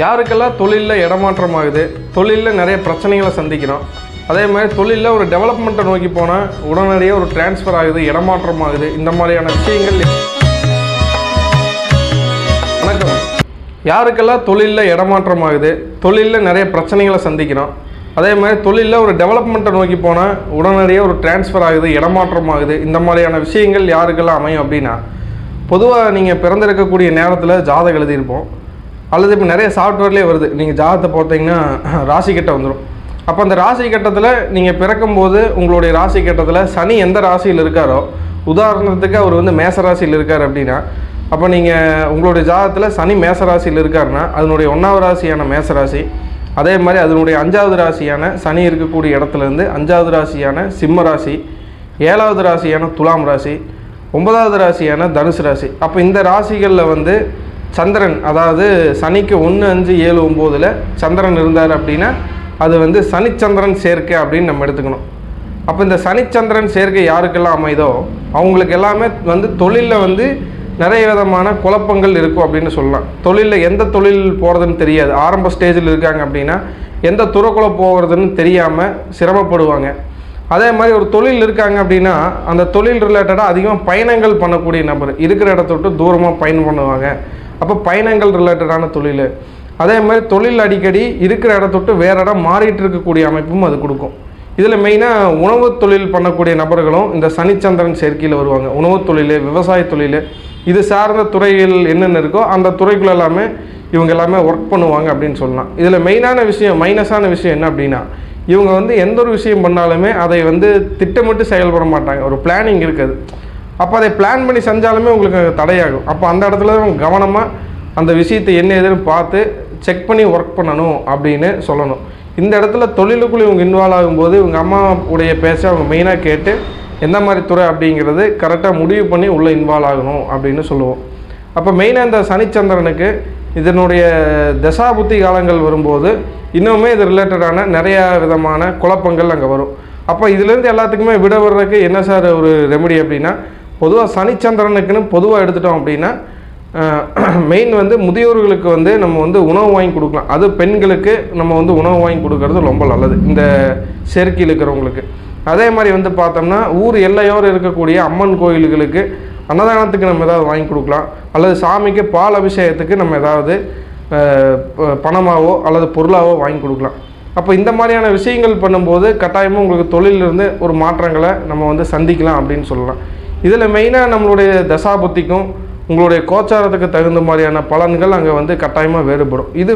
யாருக்கெல்லாம் தொழிலில் இடமாற்றம் ஆகுது தொழிலில் நிறைய பிரச்சனைகளை சந்திக்கிறோம். அதே மாதிரி தொழிலில் ஒரு டெவலப்மெண்ட்டை நோக்கி போனால் உடனடியாக ஒரு டிரான்ஸ்ஃபர் ஆகுது இடமாற்றம் ஆகுது இந்த மாதிரியான விஷயங்கள் வணக்கம். யாருக்கெல்லாம் தொழிலில் இடமாற்றம் ஆகுது தொழிலில் நிறைய பிரச்சனைகளை சந்திக்கிறோம். அதே மாதிரி தொழிலில் ஒரு டெவலப்மெண்ட்டை நோக்கி போனால் உடனடியாக ஒரு டிரான்ஸ்ஃபர் ஆகுது இடமாற்றம் ஆகுது இந்த மாதிரியான விஷயங்கள் யாருக்கெல்லாம் அமையும் அப்படின்னா பொதுவாக நீங்கள் பிறந்திருக்கக்கூடிய நேரத்தில் ஜாதகம் எழுதியிருப்போம். அல்லது இப்போ நிறைய சாஃப்ட்வேர்லேயே வருது. நீங்கள் ஜாதகத்தை பார்த்தீங்கன்னா ராசி கட்டம் வந்துடும் அப்போ அந்த ராசி கட்டத்தில் நீங்கள் பிறக்கும்போது உங்களுடைய ராசி கட்டத்தில் சனி எந்த ராசியில் இருக்காரோ உதாரணத்துக்கு அவர் வந்து மேச ராசியில் இருக்கார் அப்படின்னா அப்போ நீங்கள் உங்களுடைய ஜாதகத்தில் சனி மேச ராசியில் இருக்காருன்னா அதனுடைய ஒன்றாவது ராசியான மேச ராசி அதே மாதிரி அதனுடைய அஞ்சாவது ராசியான சனி இருக்கக்கூடிய இடத்துலேருந்து அஞ்சாவது ராசியான சிம்ம ராசி ஏழாவது ராசியான துலாம் ராசி ஒன்பதாவது ராசியான தனுசு ராசி. அப்போ இந்த ராசிகளில் வந்து சந்திரன் அதாவது சனிக்கு ஒன்று அஞ்சு ஏழு ஒம்போதில் சந்திரன் இருந்தார் அப்படின்னா அது வந்து சனிச்சந்திரன் சேர்க்கை அப்படின்னு நம்ம எடுத்துக்கணும். அப்போ இந்த சனிச்சந்திரன் சேர்க்கை யாருக்கெல்லாம் அமைதோ அவங்களுக்கு எல்லாமே வந்து தொழிலில் வந்து நிறைய விதமான குழப்பங்கள் இருக்கும் அப்படின்னு சொல்லலாம். தொழிலில் எந்த தொழில் போகிறதுன்னு தெரியாது. ஆரம்ப ஸ்டேஜில் இருக்காங்க அப்படின்னா எந்த துறைக்குள்ளே போகிறதுன்னு தெரியாமல் சிரமப்படுவாங்க. அதே மாதிரி ஒரு தொழில் இருக்காங்க அப்படின்னா அந்த தொழில் ரிலேட்டடாக அதிகமாக பயணங்கள் பண்ணக்கூடிய நபர் இருக்கிற இடத்த விட்டு தூரமாக பயணம் பண்ணுவாங்க. அப்போ பயணங்கள் ரிலேட்டடான தொழில். அதே மாதிரி தொழில் அடிக்கடி இருக்கிற இடத்தொட்டு வேறு இடம் மாறிட்டு இருக்கக்கூடிய அமைப்பும் அது கொடுக்கும். இதில் மெயினாக உணவு தொழில் பண்ணக்கூடிய நபர்களும் இந்த சனிச்சந்திரன் சேர்க்கையில் வருவாங்க. உணவு தொழில் விவசாய தொழில் இது சார்ந்த துறைகள் என்னென்ன இருக்கோ அந்த துறைக்குள்ள எல்லாமே இவங்க எல்லாமே ஒர்க் பண்ணுவாங்க அப்படின்னு சொல்லலாம். இதில் மெயினான விஷயம் மைனஸான விஷயம் என்ன அப்படின்னா இவங்க வந்து எந்த ஒரு விஷயம் பண்ணாலுமே அதை வந்து திட்டமிட்டு செயல்பட மாட்டாங்க. ஒரு பிளானிங் இருக்குது. அப்போ அதை பிளான் பண்ணி செஞ்சாலுமே உங்களுக்கு தடையாகும். அப்போ அந்த இடத்துல தான் கவனமாக அந்த விஷயத்தை என்ன ஏதுன்னு பார்த்து செக் பண்ணி ஒர்க் பண்ணணும் அப்படின்னு சொல்லணும். இந்த இடத்துல தொழிலுக்குள்ளே இவங்க இன்வால்வ் ஆகும்போது இவங்க அம்மா உடைய பேச அவங்க மெயினாக கேட்டு எந்த மாதிரி துறை அப்படிங்கிறது கரெக்டாக முடிவு பண்ணி உள்ளே இன்வால்வ் ஆகணும் அப்படின்னு சொல்லுவோம். அப்போ மெயினாக இந்த சனிச்சந்திரனுக்கு இதனுடைய தசாபுத்தி காலங்கள் வரும்போது இன்னுமே இது ரிலேட்டடான நிறையா விதமான குழப்பங்கள் அங்கே வரும். அப்போ இதுலேருந்து எல்லாத்துக்குமே விட வர்றதுக்கு என்ன சார் ஒரு ரெமெடி அப்படின்னா பொதுவாக சனிச்சந்திரனுக்குன்னு பொதுவாக எடுத்துட்டோம் அப்படின்னா மெயின் வந்து முதியோர்களுக்கு வந்து நம்ம வந்து உணவு வாங்கி கொடுக்கலாம். அது பெண்களுக்கு நம்ம வந்து உணவு வாங்கி கொடுக்கறது ரொம்ப நல்லது. இந்த சேர்க்கையில் இருக்கிறவங்களுக்கு. அதே மாதிரி வந்து பார்த்தோம்னா ஊர் எல்லையோடு இருக்கக்கூடிய அம்மன் கோயில்களுக்கு அன்னதானத்துக்கு நம்ம ஏதாவது வாங்கி கொடுக்கலாம். அல்லது சாமிக்கு பால் அபிஷேகத்துக்கு நம்ம ஏதாவது பணமாகவோ பணமாவோ அல்லது பொருளாவோ வாங்கி கொடுக்கலாம். அப்போ இந்த மாதிரியான விஷயங்கள் பண்ணும்போது கட்டாயமாக உங்களுக்கு தொழிலிருந்து ஒரு மாற்றங்களை நம்ம வந்து சந்திக்கலாம் அப்படின்னு சொல்லலாம். இதில் மெயினாக நம்மளுடைய தசாபுத்திக்கும் உங்களுடைய கோச்சாரத்துக்கு தகுந்த மாதிரியான பலன்கள் அங்கே வந்து கட்டாயமாக வேறுபடும். இது